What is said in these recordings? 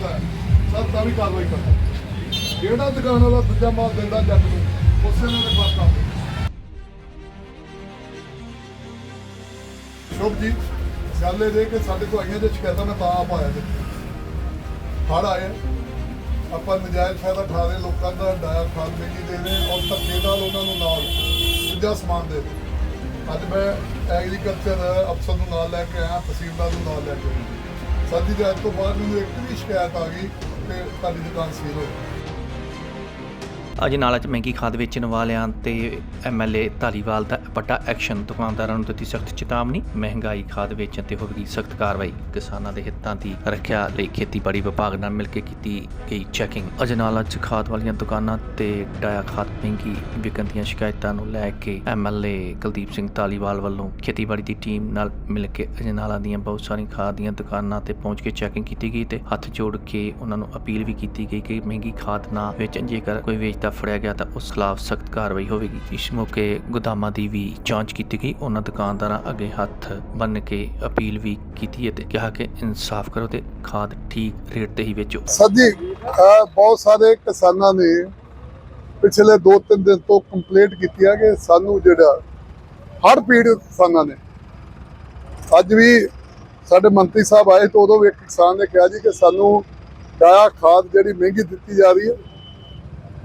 ਦਿੱਤਾ ਹੈ। ਸਭ ਤਾਂ ਵੀ ਕਾਰਵਾਈ ਕਰਦਾ ਜਿਹੜਾ ਦੁਕਾਨ ਵਾਲਾ ਦੂਜਾ ਮਾਲ ਦਿੰਦਾ ਜੱਟ ਨੂੰ, ਉਸੇ ਨਾਲ ਬਸ ਕਰਦੇ ਸ਼ੁਭਜੀਤ ਸਿਆਲੇ ਦੇ ਕੇ ਸਾਡੇ ਕੋਲ ਆਈਆਂ ਜੇ ਸ਼ਿਕਾਇਤਾਂ, ਮੈਂ ਤਾਂ ਆਪ ਆਇਆ ਜੀ। ਫੜ ਆਇਆ ਆਪਾਂ ਨਜਾਇਜ਼ ਫਾਇਦਾ ਉਠਾ ਰਹੇ ਲੋਕਾਂ ਦਾ ਡਾਇਰ ਖਾਂਦੇ ਜੀ ਦੇ ਰਹੇ ਔਰ ਧੱਕੇ ਨਾਲ ਉਹਨਾਂ ਨੂੰ ਨਾਲ ਦੂਜਾ ਸਮਾਨ ਦੇ ਰਹੇ ਅੱਜ ਮੈਂ ਐਗਰੀਕਲਚਰ ਅਫਸਰ ਨੂੰ ਨਾਲ ਲੈ ਕੇ ਆਇਆ, ਤਹਿਸੀਲਦਾਰ ਨੂੰ ਨਾਲ ਲੈ ਕੇ ਆਇਆ। ਸਾਡੀ ਦੇ ਤੋਂ ਬਾਅਦ ਮੈਨੂੰ ਇੱਕ ਵੀ ਸ਼ਿਕਾਇਤ ਆ ਗਈ ਤੇ ਸਾਡੀ ਦੁਕਾਨ ਸੀਲ ਹੋ ਗਈ। ਅਜਨਾਲਾ 'ਚ ਮਹਿੰਗੀ ਖਾਦ ਵੇਚਣ ਵਾਲਿਆਂ ਤੇ ਐਮਐਲਏ ਧਾਲੀਵਾਲ ਦਾ ਵੱਡਾ ਐਕਸ਼ਨ, ਦੁਕਾਨਦਾਰਾਂ ਨੂੰ ਦਿੱਤੀ ਸਖਤ ਚੇਤਾਵਨੀ, ਮਹਿੰਗਾਈ ਖਾਦ ਵੇਚਣ ਤੇ ਹੋਵੇਗੀ ਸਖਤ ਕਾਰਵਾਈ। ਕਿਸਾਨਾਂ ਦੇ ਹਿੱਤਾਂ ਦੀ ਰੱਖਿਆ ਲਈ ਖੇਤੀਬਾੜੀ ਵਿਭਾਗ ਨਾਲ ਮਿਲ ਕੇ ਕੀਤੀ ਗਈ ਚੈਕਿੰਗ। ਅਜਨਾਲਾ 'ਚ ਖਾਦ ਵਾਲੀਆਂ ਦੁਕਾਨਾਂ ਤੇ ਡਾਇਆ ਖਾਦ, ਮਹਿੰਗੀ ਵਿਕਣ ਦੀਆਂ ਸ਼ਿਕਾਇਤਾਂ ਨੂੰ ਲੈ ਕੇ ਐਮਐਲਏ ਕੁਲਦੀਪ ਸਿੰਘ ਧਾਲੀਵਾਲ ਵੱਲੋਂ ਖੇਤੀਬਾੜੀ ਦੀ ਟੀਮ ਨਾਲ ਮਿਲ ਕੇ ਅਜਨਾਲਾ ਦੀਆਂ ਬਹੁਤ ਸਾਰੀਆਂ ਖਾਦ ਦੀਆਂ ਦੁਕਾਨਾਂ ਤੇ ਪਹੁੰਚ ਕੇ ਚੈਕਿੰਗ ਕੀਤੀ ਗਈ ਤੇ ਹੱਥ ਜੋੜ ਕੇ ਉਹਨਾਂ ਨੂੰ ਅਪੀਲ ਵੀ ਕੀਤੀ ਗਈ ਕਿ ਮਹਿੰਗੀ ਖਾਦ ਨਾ ਵੇਚਣ, ਜੇਕਰ ਕੋਈ ਵੇਚਦਾ ਫੜਿਆ ਗਿਆ ਤਾਂ ਉਸ ਖਿਲਾਫ ਸਖਤ ਕਾਰਵਾਈ ਹੋਵੇਗੀ। ਇਸ ਮੌਕੇ ਗੋਦਾਮਾਂ ਦੀ ਵੀ ਜਾਂਚ ਕੀਤੀ ਗਈ। ਉਹਨਾਂ ਦੁਕਾਨਦਾਰਾਂ ਅੱਗੇ ਹੱਥ ਬੰਨ ਕੇ ਅਪੀਲ ਵੀ ਕੀਤੀ ਹੈ ਕਿਹਾ ਕਿ ਇਨਸਾਫ ਕਰੋ ਤੇ ਖਾਦ ਠੀਕ ਰੇਟ ਤੇ ਹੀ ਵੇਚੋ। ਸਰ ਬਹੁਤ ਸਾਰੇ ਕਿਸਾਨਾਂ ਨੇ ਪਿਛਲੇ 2-3 ਦਿਨ ਤੋਂ ਕੰਪਲੇਂਟ ਕੀਤੀ ਹੈ ਕਿ ਸਾਨੂੰ ਜਿਹੜਾ, ਹੜ੍ਹ ਪੀੜਤ ਕਿਸਾਨਾਂ ਨੇ, ਅੱਜ ਵੀ ਸਾਡੇ ਮੰਤਰੀ ਸਾਹਿਬ ਆਏ ਤਾਂ ਉਦੋਂ ਵੀ ਇੱਕ ਕਿਸਾਨ ਨੇ ਕਿਹਾ ਜੀ ਕਿ ਸਾਨੂੰ ਡਾਇਆ ਖਾਦ ਜਿਹੜੀ ਮਹਿੰਗੀ ਦਿੱਤੀ ਜਾ ਰਹੀ ਹੈ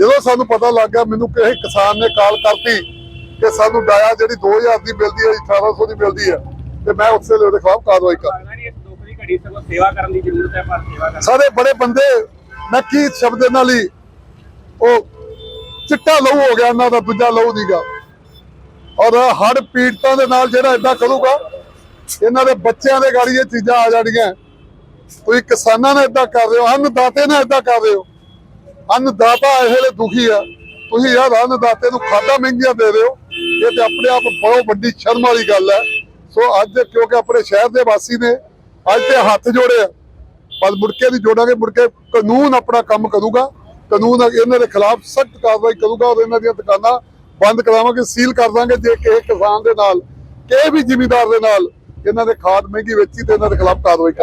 ਜਦੋਂ ਸਾਨੂੰ ਪਤਾ ਲੱਗ ਮੈਨੂੰ ਕਿਸੇ ਕਿਸਾਨ ਨੇ ਕਾਲ ਕਰਤੀ ਕਿ ਸਾਨੂੰ ਡਾਇਆ ਜਿਹੜੀ 2000 ਦੀ ਮਿਲਦੀ ਹੈ 1800 ਦੀ ਮਿਲਦੀ ਹੈ ਤੇ ਮੈਂ ਉਸੇ ਉਹਦੇ ਖਿਲਾਫ ਕਾਰਵਾਈ ਕਰ ਦੀ ਦੀ ਸਾਰੇ ਬੜੇ ਬੰਦੇ ਮੈਂ ਕੀ ਸ਼ਬਦ ਨਾਲ ਹੀ ਉਹ ਚਿੱਟਾ ਲਹੂ ਹੋ ਗਿਆ ਇਹਨਾਂ ਦਾ ਦੂਜਾ ਲਹੂ ਦੀਗਾ ਔਰ ਹੜ ਪੀੜਤਾਂ ਦੇ ਨਾਲ ਜਿਹੜਾ ਇਦਾਂ ਕਰੂਗਾ ਇਹਨਾਂ ਦੇ ਬੱਚਿਆਂ ਦੇ ਗਾੜੀ ਇਹ ਚੀਜ਼ਾਂ ਆ ਜਾਣਗੀਆਂ। ਤੁਸੀਂ ਕਿਸਾਨਾਂ ਨਾਲ ਇਦਾਂ ਕਰ ਰਹੇ ਹੋ ਅੰਨਦਾਤੇ ਨਾਲ ਇਦਾਂ ਕਰ ਰਹੇ ਹੋ। ਅੰਨਦਾਤਾ ਇਹ ਵੇਲੇ ਦੁਖੀ ਆ ਤੁਸੀਂ ਯਾਰ ਅੰਨਦਾਤੇ ਨੂੰ ਖਾਦਾਂ ਮਹਿੰਗੀਆਂ ਦੇ ਰਹੇ ਹੋ ਇਹ ਤੇ ਆਪਣੇ ਆਪ ਬਹੁਤ ਵੱਡੀ ਸ਼ਰਮ ਵਾਲੀ ਗੱਲ ਹੈ ਸੋ ਅੱਜ ਕਿਉਂਕਿ ਆਪਣੇ ਸ਼ਹਿਰ ਦੇ ਵਾਸੀ ਨੇ ਅੱਜ ਤੇ ਹੱਥ ਜੋੜੇ ਆ ਪਰ ਮੁੜ ਕੇ ਨਹੀਂ ਜੋੜਾਂਗੇ ਮੁੜ ਕੇ ਕਾਨੂੰਨ ਆਪਣਾ ਕੰਮ ਕਰੂਗਾ ਕਾਨੂੰਨ ਇਹਨਾਂ ਦੇ ਖਿਲਾਫ ਸਖਤ ਕਾਰਵਾਈ ਕਰੂਗਾ ਔਰ ਇਹਨਾਂ ਦੀਆਂ ਦੁਕਾਨਾਂ ਬੰਦ ਕਰਾਵਾਂਗੇ ਸੀਲ ਕਰ ਦਾਂਗੇ ਜੇ ਕਿਸੇ ਕਿਸਾਨ ਦੇ ਨਾਲ ਕਿਸੇ ਵੀ ਜ਼ਿਮੀਂਦਾਰ ਦੇ ਨਾਲ ਇਹਨਾਂ ਦੇ ਖਾਦ ਮਹਿੰਗੀ ਵੇਚੀ ਤੇ ਇਹਨਾਂ ਦੇ ਖਿਲਾਫ ਕਾਰਵਾਈ ਕਰ